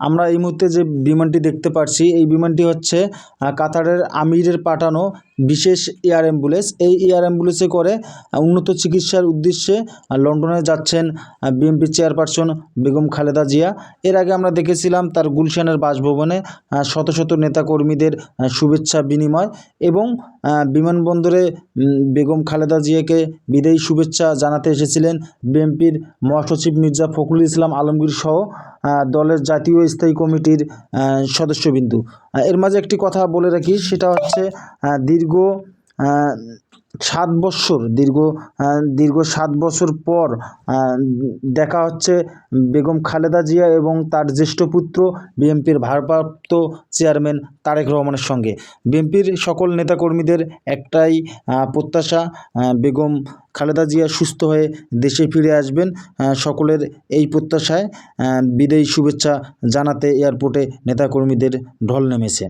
আমরা এই মুহূর্তে যে বিমানটি দেখতে পারছি এই বিমানটি হচ্ছে কাতারের আমিরের পাঠানো বিশেষ এয়ার অ্যাম্বুলেন্স। এই এয়ার অ্যাম্বুলেন্সে করে উন্নত চিকিৎসার উদ্দেশ্যে লন্ডনে যাচ্ছেন বিএনপি চেয়ারপারসন বেগম খালেদা জিয়া। এর আগে আমরা দেখেছিলাম তার গুলশানের বাসভবনে শত শত নেতাকর্মীদের শুভেচ্ছা বিনিময় এবং বিমানবন্দরে বেগম খালেদা জিয়াকে বিদায়ী শুভেচ্ছা জানাতে এসেছিলেন বিএনপির মহাসচিব মির্জা ফখরুল ইসলাম আলমগীর সহ দলের জাতীয় স্থায়ী কমিটির সদস্যবিন্দু। এর মাঝে একটি কথা বলে রাখি সেটা হচ্ছে আহ, দীর্ঘ সাত বৎসর, দীর্ঘ দীর্ঘ সাত বছর পর দেখা হচ্ছে বেগম খালেদা জিয়া এবং তার জ্যেষ্ঠ পুত্র বিএনপির ভারপ্রাপ্ত চেয়ারম্যান তারেক রহমানের সঙ্গে। বিএনপির সকল নেতাকর্মীদের একটাই প্রত্যাশা বেগম খালেদা জিয়া সুস্থ হয়ে দেশে ফিরে আসবেন। সকলের এই প্রত্যাশায় বিদায়ী শুভেচ্ছা জানাতে এয়ারপোর্টে নেতাকর্মীদের ঢল নেমেছে।